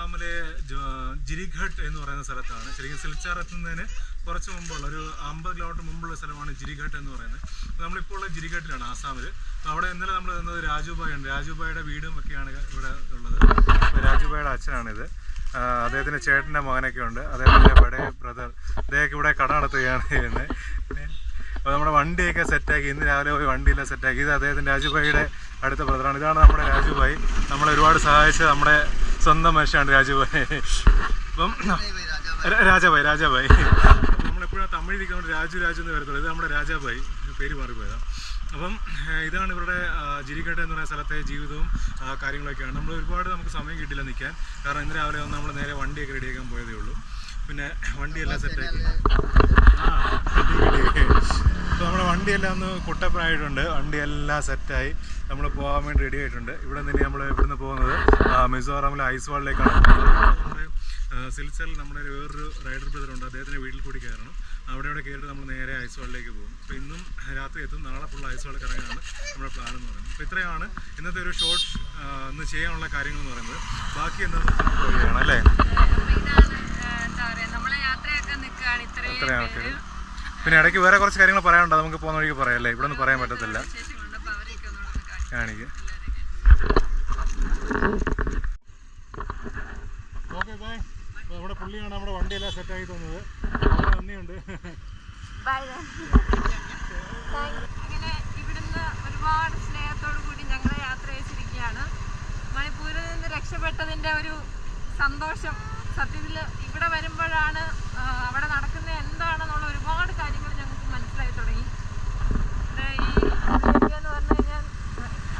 ആസാമിലെ ജിരിഘട്ട് എന്ന് പറയുന്ന സ്ഥലത്താണ്. ശരിക്കും സിൽച്ചാർ എത്തുന്നതിന് കുറച്ച് മുമ്പുള്ള ഒരു അമ്പത് കിലോമീറ്റർ മുമ്പുള്ള സ്ഥലമാണ് ജിരിഘട്ട് എന്ന് പറയുന്നത്. നമ്മളിപ്പോൾ ഉള്ള ജിരിഘട്ടിലാണ് ആസാമിൽ. അവിടെ ഇന്നലെ നമ്മൾ നിന്നത് ഉണ്ട്. രാജുബായിയുടെ വീടും ഒക്കെയാണ് ഇവിടെ ഉള്ളത്. രാജുബായിയുടെ അച്ഛനാണിത്. അദ്ദേഹത്തിന്റെ ചേട്ടന്റെ മകനൊക്കെ ഉണ്ട്. അദ്ദേഹത്തിന്റെ ബഡേ ബ്രദർ. അദ്ദേഹമൊക്കെ ഇവിടെ കട നടത്തുകയാണ് ചെയ്യുന്നത്. അപ്പോൾ നമ്മുടെ വണ്ടിയൊക്കെ സെറ്റാക്കി ഇന്ന് രാവിലെ പോയി വണ്ടിയെല്ലാം സെറ്റാക്കി. ഇത് അദ്ദേഹത്തിന്റെ രാജുബായിയുടെ അടുത്ത ബ്രദറാണ്. ഇതാണ് നമ്മുടെ രാജുബായി. നമ്മളെ ഒരുപാട് സഹായിച്ച നമ്മുടെ സ്വന്തം മനുഷ്യനാണ് രാജുഭായി. അപ്പം രാജാഭായ്. രാജാഭായി രാജാഭായി. നമ്മളെപ്പോഴും തമിഴ് ഇരിക്കുന്നതുകൊണ്ട് രാജു രാജു എന്ന് വരത്തുള്ളൂ. ഇത് നമ്മുടെ രാജാഭായി. പേര് മാറിപ്പോയതാണ് അപ്പം ഇതാണ് ഇവരുടെ ആ, ജിരിക്കട്ട എന്ന് പറയുന്ന സ്ഥലത്തെ ജീവിതവും ആ, കാര്യങ്ങളൊക്കെയാണ്. നമ്മൾ ഒരുപാട് നമുക്ക് സമയം കിട്ടില്ല നിൽക്കാൻ. കാരണം ഇന്ന് രാവിലെ വന്ന് നമ്മൾ നേരെ വണ്ടിയൊക്കെ റെഡിയാക്കാൻ പോയതേ ഉള്ളൂ. പിന്നെ വണ്ടിയെല്ലാം സെറ്റാക്കി ആ കിട്ടി, കിട്ടി. അപ്പോൾ നമ്മുടെ വണ്ടിയെല്ലാം ഒന്ന് കുട്ടപ്പനായിട്ടുണ്ട് വണ്ടിയെല്ലാം സെറ്റായി നമ്മൾ പോകാൻ വേണ്ടി റെഡി ആയിട്ടുണ്ട്. ഇവിടെ നിന്ന് നമ്മൾ ഇവിടുന്ന് പോകുന്നത് മിസോറാമിലെ ഐസ് വാളിലേക്കാണ് പോകുന്നത്. നമ്മുടെ വേറൊരു റൈഡർ ബ്രദർ ഉണ്ട്. അദ്ദേഹത്തിന്റെ വീട്ടിൽ കൂടി കയറണം. അവിടെ ഇവിടെ കയറിയിട്ട് നമ്മൾ നേരെ ഐസ് വാളിലേക്ക് പോകും. അപ്പോൾ ഇന്നും രാത്രി എത്തും. നാളെ ഫുൾ ഐസ് വാളിൽ കറങ്ങാനാണ് നമ്മുടെ പ്ലാൻ എന്ന് പറയുന്നത്. അപ്പോൾ ഇത്രയാണ് ഇന്നത്തെ ഒരു ഷോർട്ട് ഇന്ന് ചെയ്യാനുള്ള കാര്യങ്ങൾ എന്ന് പറയുന്നത്. ബാക്കി എന്താണെന്ന് വെച്ചാൽ അല്ലേ? പിന്നെ ഇടയ്ക്ക് വേറെ കുറച്ച് കാര്യങ്ങൾ പറയാനുണ്ട്? നമുക്ക് പോകുന്ന വഴിക്ക് പറയാം അല്ലേ? ഇവിടെ ഒന്നും പറയാൻ പറ്റത്തില്ല വിശേഷമുണ്ട് അപ്പൊ അവരെയൊക്കെ ഒന്നുകൂടെ ഒന്ന് കാണിക്കാം. Okay bye. നമ്മുടെ പുള്ളിയാണ് നമ്മുടെ വണ്ടിയെല്ലാം സെറ്റാക്കി തന്നത് നന്ദിയുണ്ട് അങ്ങനെ ഇവിടുന്ന് ഒരുപാട് സ്നേഹത്തോടു കൂടി ഞങ്ങൾ യാത്ര അയച്ചിരിക്കുകയാണ് മണിപ്പൂരിൽ നിന്ന് രക്ഷപ്പെട്ടതിന്റെ ഒരു സന്തോഷം സത്യത്തിൽ ഇവിടെ വരുമ്പോഴാണ് അവിടെ നടക്കുന്ന എന്താണെന്നുള്ള ഒരുപാട് കാര്യങ്ങൾ ഞങ്ങൾക്ക് മനസ്സിലായി തുടങ്ങി ഇവിടെ ഈ പുള്ളിയൊക്കെ എന്ന് പറഞ്ഞു കഴിഞ്ഞാൽ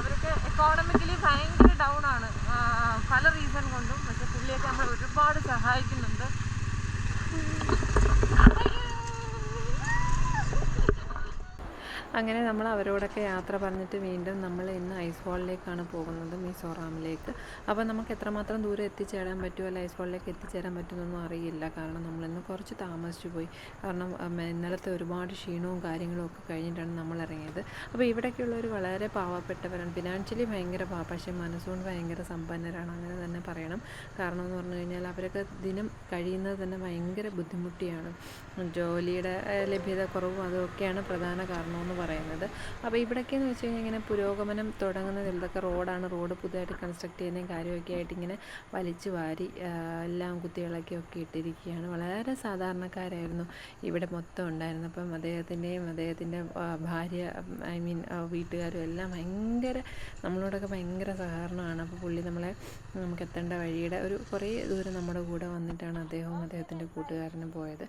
അവർക്ക് എക്കോണമിക്കലി ഭയങ്കര ഡൗൺ ആണ്. പല റീസൺ കൊണ്ടും. പക്ഷെ പുള്ളിയൊക്കെ നമ്മൾ ഒരുപാട് സഹായിക്കുന്നുണ്ട്. അങ്ങനെ നമ്മൾ അവരോടൊക്കെ യാത്ര പറഞ്ഞിട്ട് വീണ്ടും നമ്മൾ ഇന്ന് ഐസ് ഫാളിലേക്കാണ് പോകുന്നത് മിസോറാമിലേക്ക്. അപ്പോൾ നമുക്ക് എത്രമാത്രം ദൂരം എത്തിച്ചേരാൻ പറ്റുമോ അല്ല ഐസ് ഫാളിലേക്ക് എത്തിച്ചേരാൻ പറ്റുമെന്നൊന്നും അറിയില്ല. കാരണം നമ്മളിന്ന് കുറച്ച് താമസിച്ചു പോയി. കാരണം ഇന്നലത്തെ ഒരുപാട് ക്ഷീണവും കാര്യങ്ങളും ഒക്കെ കഴിഞ്ഞിട്ടാണ് നമ്മൾ ഇറങ്ങിയത്. അപ്പോൾ ഇവിടേക്കുള്ളവർ വളരെ പാവപ്പെട്ടവരാണ്. ഫിനാൻഷ്യലി ഭയങ്കര പാവ. പക്ഷേ മനസ്സുകൊണ്ട് ഭയങ്കര സമ്പന്നരാണ്. അങ്ങനെ തന്നെ പറയണം. കാരണം എന്ന് പറഞ്ഞു കഴിഞ്ഞാൽ അവരൊക്കെ ദിനം കഴിയുന്നത് തന്നെ ഭയങ്കര ബുദ്ധിമുട്ടിയാണ്. ജോലിയുടെ ലഭ്യത കുറവും അതൊക്കെയാണ് പ്രധാന കാരണമെന്ന് പറയുന്നത്. അപ്പോൾ ഇവിടേക്ക് എന്ന് വെച്ച് കഴിഞ്ഞാൽ ഇങ്ങനെ പുരോഗമനം തുടങ്ങുന്നത് എന്തൊക്കെ റോഡാണ്? റോഡ് പുതിയതായിട്ട് കൺസ്ട്രക്ട് ചെയ്യുന്ന കാര്യമൊക്കെ ആയിട്ട് ഇങ്ങനെ വലിച്ചു വാരി എല്ലാം കുത്തികളൊക്കെ ഒക്കെ ഇട്ടിരിക്കുകയാണ്. വളരെ സാധാരണക്കാരായിരുന്നു ഇവിടെ മൊത്തം ഉണ്ടായിരുന്നത്. അപ്പം അദ്ദേഹത്തിന്റെയും അദ്ദേഹത്തിന്റെ ഭാര്യ ഐ മീൻ വീട്ടുകാരും എല്ലാം ഭയങ്കര നമ്മളോടൊക്കെ ഭയങ്കര സഹകരണമാണ്. അപ്പോൾ പുള്ളി നമ്മളെ നമുക്ക് എത്തേണ്ട വഴിയുടെ ഒരു കുറേ ദൂരം നമ്മുടെ കൂടെ വന്നിട്ടാണ് അദ്ദേഹവും അദ്ദേഹത്തിന്റെ കൂട്ടുകാരനും പോയത്.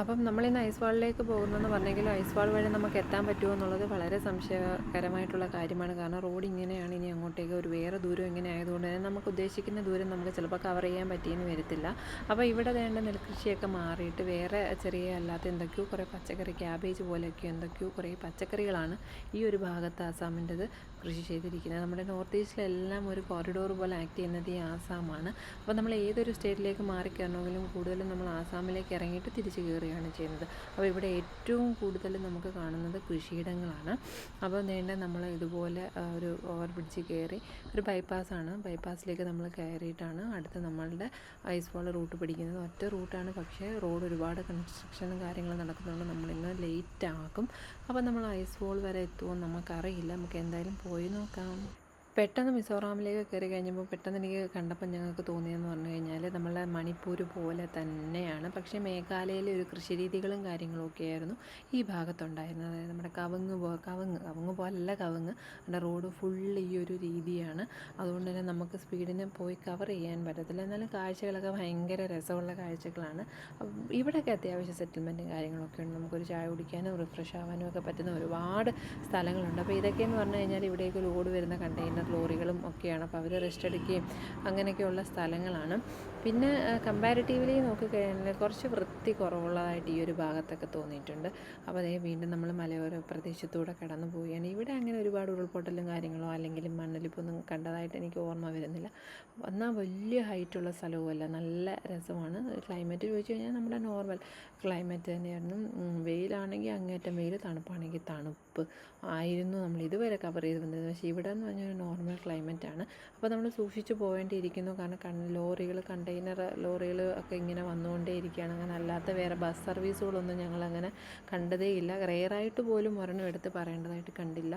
അപ്പം നമ്മളിന്ന് ഐസ് വാളിലേക്ക് പോകുന്നെന്ന് പറഞ്ഞെങ്കിലും ഐസ് വാൾ വഴി നമുക്ക് എത്താൻ പറ്റുമോ? എന്നുള്ളത് വളരെ സംശയകരമായിട്ടുള്ള കാര്യമാണ്. കാരണം റോഡ് ഇങ്ങനെയാണ് ഇനി അങ്ങോട്ടേക്ക് ഒരു വേറെ ദൂരം ഇങ്ങനെ ആയതുകൊണ്ട് തന്നെ നമുക്ക് ഉദ്ദേശിക്കുന്ന ദൂരം നമുക്ക് ചിലപ്പോൾ കവർ ചെയ്യാൻ പറ്റിയെന്ന് വരത്തില്ല. അപ്പോൾ ഇവിടെ വേണ്ട നെൽകൃഷിയൊക്കെ മാറിയിട്ട് വേറെ ചെറിയ അല്ലാത്ത എന്തൊക്കെയോ കുറേ പച്ചക്കറി ക്യാബേജ് പോലെയൊക്കെ എന്തൊക്കെയോ കുറേ പച്ചക്കറികളാണ് ഈ ഒരു ഭാഗത്ത് ആസാമിന്റെത്. കൃഷി ചെയ്തിരിക്കുന്നത്. നമ്മുടെ നോർത്ത് ഈസ്റ്റിലെല്ലാം ഒരു കോറിഡോർ പോലെ ആക്ട് ചെയ്യുന്നത് ഈ ആസാമാണ്. അപ്പോൾ നമ്മൾ ഏതൊരു സ്റ്റേറ്റിലേക്ക് മാറിക്കയറണമെങ്കിലും കൂടുതലും നമ്മൾ ആസാമിലേക്ക് ഇറങ്ങിയിട്ട് തിരിച്ചു കയറുകയാണ് ചെയ്യുന്നത്. അപ്പോൾ ഇവിടെ ഏറ്റവും കൂടുതൽ നമുക്ക് കാണുന്നത് കൃഷിയിടങ്ങളാണ്. അപ്പോൾ നേണ്ട നമ്മൾ ഇതുപോലെ ഒരു ഓവർ ബ്രിഡ്ജ് കയറി ഒരു ബൈപ്പാസാണ് ബൈപ്പാസിലേക്ക് നമ്മൾ കയറിയിട്ടാണ് അടുത്ത് നമ്മളുടെ ഐസ് ഫോൾ റൂട്ട് പിടിക്കുന്നത്. ഒറ്റ റൂട്ടാണ് പക്ഷേ റോഡ് ഒരുപാട് കൺസ്ട്രക്ഷനും കാര്യങ്ങളും നടക്കുന്നതുകൊണ്ട് നമ്മളിന്ന് ലേറ്റ് ആക്കും. അപ്പോൾ നമ്മൾ ഐസ് വോൾ വരെ എത്തുമോ നമുക്കറിയില്ല. നമുക്ക് എന്തായാലും പോയി നോക്കാം. പെട്ടെന്ന് മിസോറാമിലേക്ക് കയറി കഴിഞ്ഞപ്പോൾ പെട്ടെന്ന് എനിക്ക് കണ്ടപ്പോൾ ഞങ്ങൾക്ക് തോന്നിയെന്ന് പറഞ്ഞു കഴിഞ്ഞാൽ നമ്മളെ മണിപ്പൂർ പോലെ തന്നെയാണ്. പക്ഷേ മേഘാലയയിലെ ഒരു കൃഷിരീതികളും കാര്യങ്ങളും ഒക്കെ ആയിരുന്നു ഈ ഭാഗത്തുണ്ടായിരുന്നത്. അതായത് നമ്മുടെ കവുങ്ങ് പോ കവുങ്ങ് കവുങ്ങ് പോലല്ല കവുങ്ങ്. നമ്മുടെ റോഡ് ഫുൾ ഈ ഒരു രീതിയാണ്. അതുകൊണ്ട് തന്നെ നമുക്ക് സ്പീഡിന് പോയി കവർ ചെയ്യാൻ പറ്റത്തില്ല. എന്നാലും കാഴ്ചകളൊക്കെ ഭയങ്കര രസമുള്ള കാഴ്ചകളാണ്. ഇവിടെയൊക്കെ അത്യാവശ്യം സെറ്റിൽമെന്റും കാര്യങ്ങളൊക്കെ ഉണ്ട്. നമുക്കൊരു ചായ കുടിക്കാനും റിഫ്രഷ് ആവാനും ഒക്കെ പറ്റുന്ന ഒരുപാട് സ്ഥലങ്ങളുണ്ട്. അപ്പോൾ ഇതൊക്കെയെന്ന് പറഞ്ഞു കഴിഞ്ഞാൽ ഇവിടേക്ക് ലോഡ് വരുന്ന കണ്ടെയ്നർ ലോറികളും ഒക്കെയാണ്. അപ്പോൾ അവർ റെസ്റ്റ് എടുക്കുകയും അങ്ങനെയൊക്കെയുള്ള സ്ഥലങ്ങളാണ്. പിന്നെ കമ്പാരിറ്റീവ്ലി നോക്കിക്കഴിഞ്ഞാൽ കുറച്ച് വൃത്തി കുറവുള്ളതായിട്ട് ഈ ഒരു ഭാഗത്തൊക്കെ തോന്നിയിട്ടുണ്ട്. അപ്പോൾ അതേ വീണ്ടും നമ്മൾ മലയോര പ്രദേശത്തൂടെ കടന്നു പോവുകയാണ്. ഇവിടെ അങ്ങനെ ഒരുപാട് ഉരുൾപൊട്ടലും കാര്യങ്ങളോ അല്ലെങ്കിൽ മണ്ണൊലിപ്പൊന്നും കണ്ടതായിട്ട് എനിക്ക് ഓർമ്മ വരുന്നില്ല. എന്നാൽ വലിയ ഹൈറ്റുള്ള സ്ഥലവുമല്ല. നല്ല രസമാണ്. ക്ലൈമറ്റ് ചോദിച്ചു കഴിഞ്ഞാൽ നമ്മുടെ നോർമൽ ക്ലൈമറ്റ് തന്നെയായിരുന്നു. വെയിലാണെങ്കിൽ അങ്ങേറ്റം വെയിൽ തണുപ്പാണെങ്കിൽ തണുപ്പ്. തണുപ്പ് ആയിരുന്നു നമ്മൾ ഇതുവരെ കവർ ചെയ്ത് വന്നത്. പക്ഷേ ഇവിടെ എന്ന് പറഞ്ഞാൽ നോർമൽ ആണ്. അപ്പോൾ നമ്മൾ സൂക്ഷിച്ച് പോകേണ്ടിയിരിക്കുന്നു കാരണം കൺ ലോറികൾ കണ്ടെയ്നർ ലോറികൾ ഒക്കെ ഇങ്ങനെ വന്നുകൊണ്ടേ ഇരിക്കുകയാണ് അങ്ങനെ അല്ലാത്ത വേറെ ബസ് സർവീസുകളൊന്നും ഞങ്ങളങ്ങനെ കണ്ടതേയില്ല. റെയറായിട്ട് പോലും ഒരെണ്ണം എടുത്ത് പറയേണ്ടതായിട്ട് കണ്ടില്ല.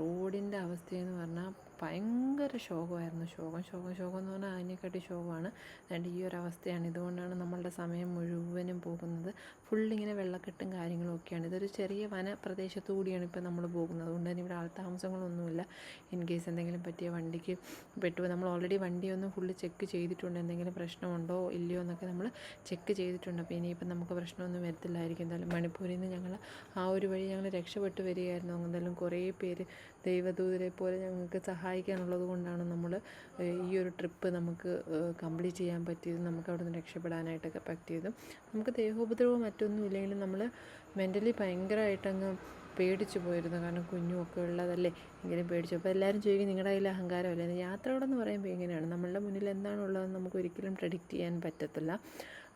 റോഡിന്റെ അവസ്ഥയെന്ന് പറഞ്ഞാൽ ഭയങ്കര ശോകമായിരുന്നു. ശോകം ശോകം ശോകം എന്ന് പറഞ്ഞാൽ അതിനെക്കാട്ടി ശോകമാണ്. അതുകൊണ്ട് ഈ ഒരു അവസ്ഥയാണ് ഇതുകൊണ്ടാണ് നമ്മളുടെ സമയം മുഴുവനും പോകുന്നത്. ഫുള്ളിങ്ങനെ വെള്ളക്കെട്ടും കാര്യങ്ങളും ഒക്കെയാണ്. ഇതൊരു ചെറിയ വനപ്രദേശത്തു കൂടിയാണ് ഇപ്പോൾ നമ്മൾ പോകുന്നത്. അതുകൊണ്ട് തന്നെ ഇവിടെ ആൾത്താമസങ്ങളൊന്നുമില്ല. ഇൻ കേസ് എന്തെങ്കിലും പറ്റിയ വണ്ടിക്ക് പെട്ടു നമ്മൾ ഓൾറെഡി വണ്ടിയൊന്നും ഫുള്ള് ചെക്ക് ചെയ്തിട്ടുണ്ട്. എന്തെങ്കിലും പ്രശ്നമുണ്ടോ ഇല്ലയോ എന്നൊക്കെ നമ്മൾ ചെക്ക് ചെയ്തിട്ടുണ്ട്. അപ്പോൾ ഇനിയിപ്പോൾ നമുക്ക് പ്രശ്നമൊന്നും വരത്തില്ലായിരിക്കും. എന്തായാലും മണിപ്പൂരിൽ നിന്ന് ഞങ്ങൾ ആ ഒരു വഴി ഞങ്ങൾ രക്ഷപ്പെട്ടു വരികയായിരുന്നു. എന്തായാലും കുറേ പേര് ദൈവദൂതരെ പോലെ ഞങ്ങൾക്ക് സഹായിക്കാനുള്ളത് കൊണ്ടാണ് നമ്മൾ ഈ ഒരു ട്രിപ്പ് നമുക്ക് കംപ്ലീറ്റ് ചെയ്യാൻ പറ്റിയതും നമുക്ക് അവിടെ നിന്ന് രക്ഷപ്പെടാനായിട്ടൊക്കെ പറ്റിയതും. നമുക്ക് ദേഹോപദ്രവം മറ്റൊന്നും ഇല്ലെങ്കിലും നമ്മൾ മെന്റലി ഭയങ്കരമായിട്ടങ്ങ് പേടിച്ചു പോയിരുന്നു. കാരണം കുഞ്ഞുമൊക്കെ ഉള്ളതല്ലേ എങ്കിലും പേടിച്ചു. അപ്പോൾ എല്ലാവരും ചോദിക്കും നിങ്ങളുടെ കയ്യിൽ അഹങ്കാരമല്ലേ യാത്രകളെന്ന് പറയുമ്പോൾ ഇങ്ങനെയാണ്. നമ്മളുടെ മുന്നിൽ എന്താണുള്ളതെന്ന് നമുക്ക് ഒരിക്കലും പ്രഡിക്റ്റ് ചെയ്യാൻ പറ്റത്തില്ല.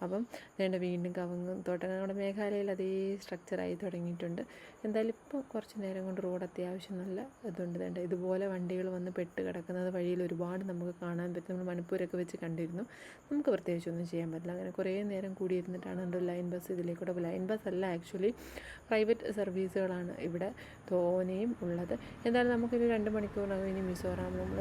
അപ്പം വേണ്ട വീണ്ടും കവുങ്ങും തോട്ടങ്ങൾ നമ്മുടെ മേഘാലയയിൽ അതേ സ്ട്രക്ചറായി തുടങ്ങിയിട്ടുണ്ട്. എന്തായാലും ഇപ്പോൾ കുറച്ച് നേരം കൊണ്ട് റോഡ് അത്യാവശ്യം നല്ല ഇതുണ്ട്. വേണ്ട ഇതുപോലെ വണ്ടികൾ വന്ന് പെട്ട് കിടക്കുന്നത് വഴിയിൽ ഒരുപാട് നമുക്ക് കാണാൻ പറ്റും. നമ്മൾ മണിപ്പൂരൊക്കെ വെച്ച് കണ്ടിരുന്നു. നമുക്ക് പ്രത്യേകിച്ചൊന്നും ചെയ്യാൻ പറ്റില്ല. അങ്ങനെ കുറേ നേരം കൂടിയിരുന്നിട്ടാണ് എന്റെ ലൈൻ ബസ് ഇതിലേക്കൂടെ ലൈൻ ബസ് അല്ല ആക്ച്വലി പ്രൈവറ്റ് സർവീസുകളാണ് ഇവിടെ തോനെയും ഉള്ളത്. എന്തായാലും നമുക്കൊരു രണ്ട് മണിക്കൂറിനകം ഇനി മിസോറാം നമ്മൾ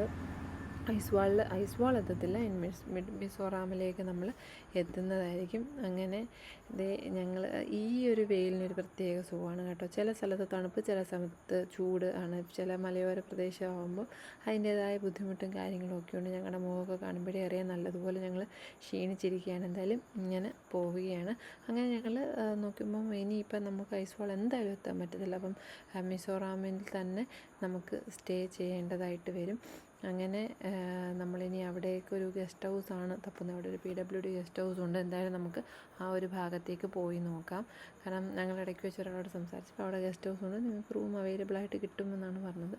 ഐസ്വാളിൽ ഐസ്വാൾ എത്തത്തില്ല. വാൾ മിസ് മിഡ് മിസോറാമിലേക്ക് നമ്മൾ എത്തുന്നതായിരിക്കും. അങ്ങനെ ദേ ഞങ്ങൾ ഈ ഒരു വെയിലിനൊരു പ്രത്യേക സുഖമാണ് കേട്ടോ. ചില സ്ഥലത്ത് തണുപ്പ് ചില സ്ഥലത്ത് ചൂട് ആണ്. ചില മലയോര പ്രദേശമാകുമ്പോൾ അതിന്റേതായ ബുദ്ധിമുട്ടും കാര്യങ്ങളും ഒക്കെ ഉണ്ട്. ഞങ്ങളുടെ മുഖമൊക്കെ കാണുമ്പോഴേ അറിയാം. നല്ലതുപോലെ ഞങ്ങൾ ക്ഷീണിച്ചിരിക്കുകയാണ്. എന്തായാലും ഇങ്ങനെ പോവുകയാണ്. അങ്ങനെ ഞങ്ങൾ നോക്കുമ്പം ഇനിയിപ്പം നമുക്ക് ഐസ്വാൾ എന്തായാലും എത്താൻ പറ്റത്തില്ല. അപ്പം മിസോറാമിൽ തന്നെ നമുക്ക് സ്റ്റേ ചെയ്യേണ്ടതായിട്ട് വരും. അങ്ങനെ നമ്മളിനി അവിടേക്ക് ഒരു ഗസ്റ്റ് ഹൗസാണ് തപ്പുന്നത്. അവിടെ ഒരു P W D guest house ഉണ്ട്. എന്തായാലും നമുക്ക് ആ ഒരു ഭാഗത്തേക്ക് പോയി നോക്കാം. കാരണം ഞങ്ങൾ ഇടയ്ക്ക് വെച്ച് ഒരാളോട് സംസാരിച്ചപ്പോൾ അവിടെ ഗസ്റ്റ് ഹൗസ് ഉണ്ട്. നിങ്ങൾക്ക് റൂം അവൈലബിൾ ആയിട്ട് കിട്ടുമെന്നാണ് പറഞ്ഞത്.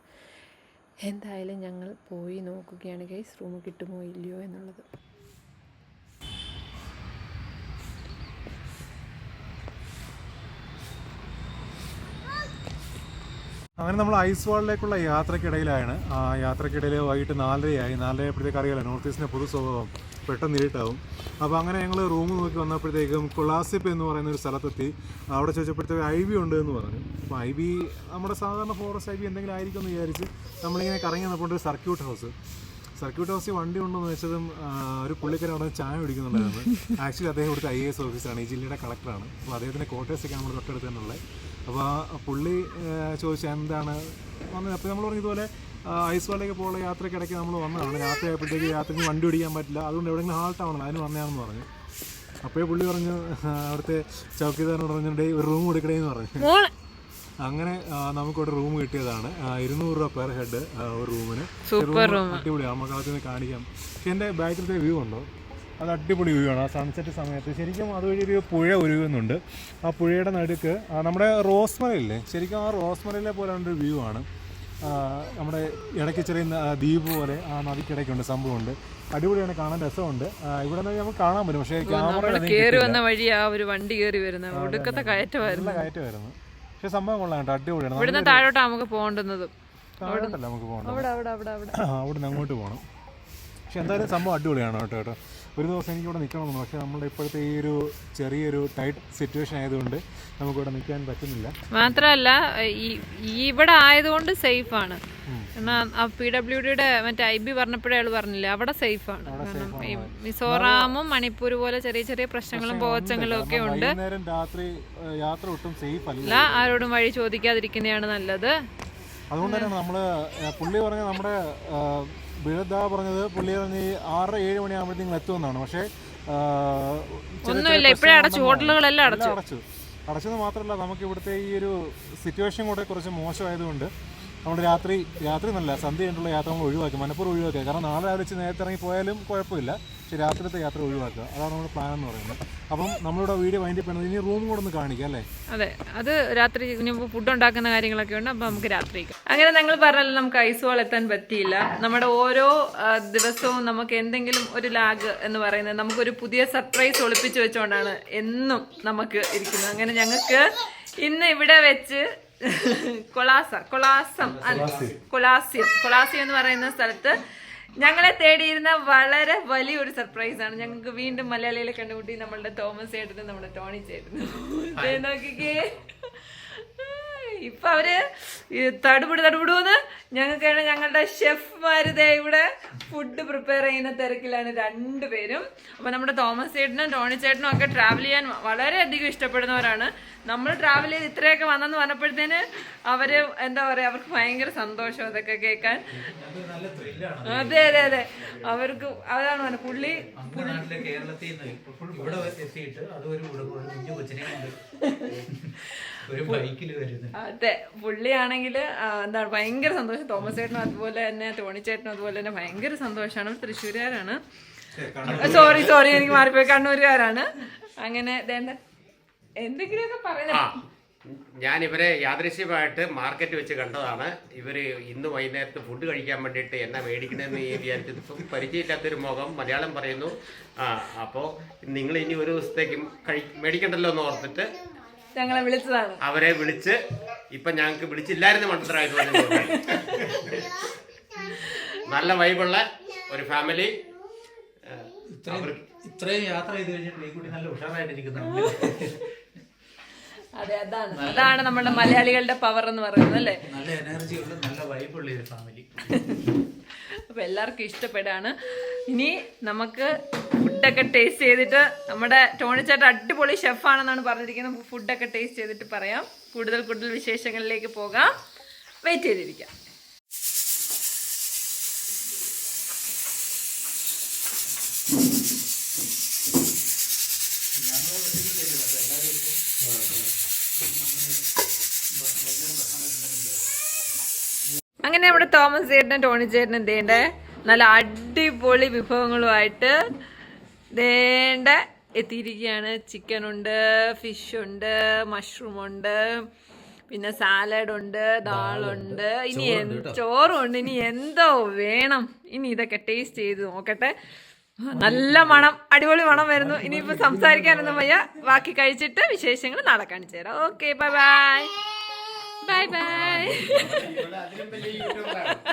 എന്തായാലും ഞങ്ങൾ പോയി നോക്കുകയാണ്. ഗൈസ് റൂം കിട്ടുമോ ഇല്ലയോ എന്നുള്ളത്. അങ്ങനെ നമ്മൾ ഐസ് വാളിലേക്കുള്ള യാത്രക്കിടയിലാണ്. ആ യാത്രക്കിടയിൽ വൈകിട്ട് നാലരയായി. നാലരയപ്പോഴത്തേക്ക് അറിയാലോ നോർത്ത് ഈസ്റ്റിന്റെ പൊതു സ്വഭാവം പെട്ടെന്ന് ഇരുട്ടാവും. അപ്പോൾ അങ്ങനെ ഞങ്ങൾ റൂം നോക്കി വന്നപ്പോഴത്തേക്കും കൊളാസിപ്പ് എന്ന് പറയുന്ന ഒരു സ്ഥലത്തെത്തി. അവിടെ ചോദിച്ചപ്പോഴത്തേക്ക് ഐ ബി ഉണ്ട് എന്ന് പറഞ്ഞു. അപ്പോൾ ഐ ബി നമ്മുടെ സാധാരണ ഫോറസ്റ്റ് ഐ ബി എന്തെങ്കിലും ആയിരിക്കും എന്ന് വിചാരിച്ച് നമ്മളിങ്ങനെ കറങ്ങി വന്നപ്പോൾ ഒരു സർക്യൂട്ട് ഹൗസ്. സർക്യൂട്ട് ഹൗസിൽ വണ്ടി ഉണ്ടെന്ന് വെച്ചതും ഒരു പുള്ളിക്കാരൻ അവിടെ ചായ കുടിക്കുന്നുണ്ടായിരുന്നു. ആക്ച്വലി അദ്ദേഹം ഇവിടുത്തെ ഐ എസ് ഓഫീസറാണ് ഈ ജില്ലയുടെ കളക്ടറാണ് അപ്പോൾ അദ്ദേഹത്തിന്റെ ക്വാർട്ടേഴ്സൊക്കെ നമ്മൾ തൊട്ടടുത്ത് തന്നെയുള്ളത് അപ്പോൾ ആ പുള്ളി ചോദിച്ചാൽ എന്താണ് വന്നത്? അപ്പോൾ നമ്മൾ പറഞ്ഞു ഇതുപോലെ ഐസ് വാളിലേക്ക് പോകുന്ന യാത്രക്കിടയ്ക്ക് നമ്മൾ വന്നതാണ്. രാത്രി ആയപ്പോഴത്തേക്ക് യാത്രയ്ക്ക് വണ്ടി ഓടിക്കാൻ പറ്റില്ല. അതുകൊണ്ട് എവിടെയെങ്കിലും ഹാൾട്ട് ആവണം അതിന് വന്നതാണെന്ന് പറഞ്ഞു. അപ്പോഴേ പുള്ളി പറഞ്ഞു അവിടുത്തെ ചൗക്കിദാറിനോട് പറഞ്ഞിട്ടുണ്ടെങ്കിൽ ഒരു റൂം കൊടുക്കണേ എന്ന് പറഞ്ഞു അങ്ങനെ നമുക്ക് നമുക്കൊരു റൂം കിട്ടിയതാണ്. ഇരുന്നൂറ് രൂപ പെർ ഹെഡ് ഒരു റൂമിന് സൂപ്പർ റൂം അടിപൊളിയാണ് നമുക്ക് അകത്ത് കാണിക്കാം. പക്ഷെ എന്റെ ബാക്കിലത്തെ വ്യൂ ഉണ്ടോ? അത് അടിപൊളി വ്യൂ ആണ്. ആ സൺസെറ്റ് സമയത്ത് ശരിക്കും അതുവഴി ഒരു പുഴ ഒഴുകുന്നുണ്ട് ആ പുഴയുടെ നടുക്ക് നമ്മുടെ റോസ് മലയില്ലേ ശരിക്കും ആ റോസ് മലയിലെ പോലെ ഒരു വ്യൂ ആണ് നമ്മുടെ ഇടയ്ക്ക് ചെറിയ ദ്വീപ് പോലെ ആ നദിക്കിടയ്ക്കുണ്ട് സംഭവമുണ്ട്. അടിപൊളിയാണ് കാണാൻ രസമുണ്ട്. ഇവിടെ നിന്ന് നമുക്ക് കാണാൻ പറ്റും. പക്ഷേ ക്യാമറ കയറി വന്ന വഴി ആ ഒരു വണ്ടി കയറി വരുന്നത്. ഒടുക്കത്തെ കയറ്റമായിരുന്നു. കയറ്റമായിരുന്നു. പക്ഷേ സംഭവം കൊള്ളാം കേട്ടോ അടിപൊളിയാണ്. ഇവിടുന്ന് താഴോട്ടാണ് നമുക്ക് പോകേണ്ടുന്നത് താഴോട്ടല്ല നമുക്ക് പോകേണ്ടത്. അവിടെ അവിടെ അവിടെ. അവിടെ അവിടെ നിന്ന് അങ്ങോട്ട് പോകണം. പക്ഷെ എന്തായാലും സംഭവം അടിപൊളിയാണ് കേട്ടോ കേട്ടോ. ഒരു ദിവസം എനിക്കിവിടെ നിൽക്കണമെന്ന് പക്ഷേ നമ്മുടെ ഇപ്പോഴത്തെ ഈ ഒരു ചെറിയൊരു ടൈറ്റ് സിറ്റുവേഷൻ ആയതുകൊണ്ട് നമുക്കിവിടെ നിൽക്കാൻ പറ്റുന്നില്ല. മാത്രമല്ല ഇവിടെ ആയതുകൊണ്ട് സേഫ് ആണ്. പി ഡബ്ല്യു ഡിയുടെ മറ്റേ ഐ ബി പറഞ്ഞപ്പോഴേ അയാൾ പറഞ്ഞില്ല അവിടെ സേഫ് ആണ്. മിസോറാമും മണിപ്പൂർ പോലെ ചെറിയ ചെറിയ പ്രശ്നങ്ങളും പോച്ചങ്ങളും ഒക്കെ ഉണ്ട്. രാത്രി യാത്ര ഒട്ടും സേഫ് അല്ല. ആരോടും വഴി ചോദിക്കാതിരിക്കുന്നതാണ് നല്ലത്. അതുകൊണ്ട് തന്നെ നമ്മൾ പുള്ളി പറഞ്ഞ നമ്മുടെ ബിഴദ പറഞ്ഞത് പുള്ളി പറഞ്ഞ് ഈ ആറ് ഏഴ് മണിയാകുമ്പോഴത്തേക്കും എത്തുമെന്നാണ്. പക്ഷേ ഒന്നുമില്ല ഇപ്പോഴേ അടച്ചു ഹോട്ടലുകളെല്ലാം അടച്ചു. അടച്ചു. അടച്ചത് മാത്രമല്ല നമുക്ക് ഇവിടുത്തെ ഈ ഒരു സിറ്റുവേഷൻ കൂടെ കുറച്ച് മോശമായതുകൊണ്ട് നമ്മൾ രാത്രി രാത്രി നല്ല സന്ധ്യ കഴിഞ്ഞിട്ടുള്ള യാത്ര നമ്മൾ ഒഴിവാക്കി മനപ്പൂർവം ഒഴിവാക്കുക കാരണം നാളെ രാവിലെ വെച്ച് നേരത്തെ ഇറങ്ങി പോയാലും കുഴപ്പമില്ല. രാത്രിത്തെ യാത്ര ഒഴിവാക്കുക. അതാണ് നമ്മുടെ പ്ലാൻ എന്ന് പറയുന്നത്. അപ്പം നമ്മളിവിടെ വീഡിയോ വൈൻഡ് ചെയ്യുന്നത് ഇനി റൂം കൂടെ ഒന്ന് കാണിക്കാം അല്ലേ? അതെ. അത് രാത്രി ഇനിയിപ്പോൾ ഫുഡ് ഉണ്ടാക്കുന്ന കാര്യങ്ങളൊക്കെ ഉണ്ട് അപ്പോൾ നമുക്ക് രാത്രി അങ്ങനെ ഞങ്ങൾ പറഞ്ഞാലും നമുക്ക് ഐസ് എത്താൻ പറ്റിയില്ല. നമ്മുടെ ഓരോ ദിവസവും നമുക്ക് എന്തെങ്കിലും ഒരു ലാഗ് എന്ന് പറയുന്നത് നമുക്കൊരു പുതിയ സർപ്രൈസ് ഒളിപ്പിച്ച് വെച്ചുകൊണ്ടാണ് എന്നും നമുക്ക് ഇരിക്കുന്നത്. അങ്ങനെ ഞങ്ങൾക്ക് ഇന്ന് ഇവിടെ വെച്ച് കൊളാസ കൊളാസം കൊളാസ്യം. കൊളാസ്യം എന്ന് പറയുന്ന സ്ഥലത്ത് ഞങ്ങളെ തേടിയിരുന്ന വളരെ വലിയൊരു സർപ്രൈസ് ആണ്. ഞങ്ങൾക്ക് വീണ്ടും മലയാളികളെ കണ്ടുമുട്ടി നമ്മളുടെ തോമസ് ചേട്ടനും നമ്മുടെ ടോണി ചേട്ടനും. നോക്കിക്കേ. ഇപ്പൊ അവർ തടുപിട് തടുപിടി തടുപിടുന്ന് ഞങ്ങൾക്കാണ് ഞങ്ങളുടെ ഷെഫ്മാര് ദേ ഇവിടെ. ഫുഡ് പ്രിപ്പയർ ചെയ്യുന്ന തിരക്കിലാണ് രണ്ടുപേരും. അപ്പൊ നമ്മുടെ തോമസ് ചേട്ടനും ടോണി ചേട്ടനും ഒക്കെ ട്രാവൽ ചെയ്യാൻ വളരെയധികം ഇഷ്ടപ്പെടുന്നവരാണ്. നമ്മൾ ട്രാവൽ ചെയ്ത് ഇത്രയൊക്കെ വന്നെന്ന് പറഞ്ഞപ്പോഴത്തേന് അവർ എന്താ പറയാ അവർക്ക് ഭയങ്കര സന്തോഷം അതൊക്കെ കേൾക്കാൻ. അതെ അതെ അതെ. അവർക്ക് അതാണ് പറഞ്ഞത് പുള്ളി കേരളത്തിൽ ഇവിടെ എത്തിയിട്ട് അത് ഒരു കുഞ്ഞു കൊച്ചിനെ അതെ പുള്ളിയാണെങ്കിൽ എന്താണ് ഭയങ്കര സന്തോഷം. തോമസ് ചേട്ടനും അതുപോലെ തന്നെ ടോണി ചേട്ടനും അതുപോലെ തന്നെ ഭയങ്കര സന്തോഷമാണ് അവർ തൃശ്ശൂരുകാരാണ്. സോറി സോറി എനിക്ക് മാറിപ്പോയി. കണ്ണൂരുകാരാണ്. അങ്ങനെ വേണ്ട എന്തെങ്കിലുമൊക്കെ പറയുന്നത് ഞാൻ ഇവരെ യാദൃശ്യമായിട്ട് മാർക്കറ്റ് വെച്ച് കണ്ടതാണ്. ഇവർ ഇന്ന് വൈകുന്നേരത്ത് ഫുഡ് കഴിക്കാൻ വേണ്ടിയിട്ട് എന്നാ മേടിക്കണമെന്ന് വിചാരിച്ചത്. ഇപ്പം പരിചയമില്ലാത്തൊരു മുഖം മലയാളം പറയുന്നു. ആ അപ്പോൾ നിങ്ങൾ ഇനി ഒരു ദിവസത്തേക്ക് കഴി മേടിക്കണ്ടല്ലോ എന്ന് ഓർത്തിട്ട് ഞങ്ങളെ വിളിച്ചതാണ്. അവരെ വിളിച്ച് ഇപ്പൊ ഞങ്ങൾക്ക് വിളിച്ചില്ലായിരുന്നു മണ്ടത്തരമായിട്ട് പറഞ്ഞു നല്ല വൈബുള്ള ഒരു ഫാമിലി. ഇത്രയും യാത്ര ചെയ്ത് കഴിഞ്ഞിട്ട് കുട്ടി നല്ല ഉഷാറായിട്ടിരിക്കുന്നുണ്ട്. അതെ അതാണ്. അതാണ് നമ്മുടെ മലയാളികളുടെ പവർ എന്ന് പറയുന്നത് അല്ലേ? നല്ല എനർജി ഉള്ള നല്ല വൈബുള്ള ഒരു ഫാമിലി അപ്പൊ എല്ലാവർക്കും ഇഷ്ടപ്പെടാണ്. ഇനി നമുക്ക് ഫുഡൊക്കെ ടേസ്റ്റ് ചെയ്തിട്ട് നമ്മുടെ ടോണിച്ചേട്ട അടിപൊളി ഷെഫാണെന്നാണ് പറഞ്ഞിരിക്കുന്നത്. ഫുഡൊക്കെ ടേസ്റ്റ് ചെയ്തിട്ട് പറയാം. കൂടുതൽ കൂടുതൽ വിശേഷങ്ങളിലേക്ക് പോകാം. വെയിറ്റ് ചെയ്തിരിക്കാം. അങ്ങനെ നമ്മുടെ തോമസ് ചേട്ടനും ടോണി ചേട്ടനും എന്തേണ്ട നല്ല അടിപൊളി വിഭവങ്ങളുമായിട്ട് ദേണ്ട എത്തിയിരിക്കുകയാണ്. ചിക്കൻ ഉണ്ട് ഫിഷ് ഉണ്ട് മഷ്റൂം ഉണ്ട് പിന്നെ സാലഡ് ഉണ്ട് ദാളുണ്ട്. ഇനി ചോറുണ്ട് ചോറും ഉണ്ട് ഇനി എന്തോ വേണം. ഇനി ഇതൊക്കെ ടേസ്റ്റ് ചെയ്ത് നോക്കട്ടെ. നല്ല മണം. അടിപൊളി മണം വരുന്നു. ഇനിയിപ്പോ സംസാരിക്കാനൊന്നും വയ്യ. ബാക്കി കഴിച്ചിട്ട് വിശേഷങ്ങൾ നാളെ കാണിച്ചു തരാം. Okay bye bye bye bye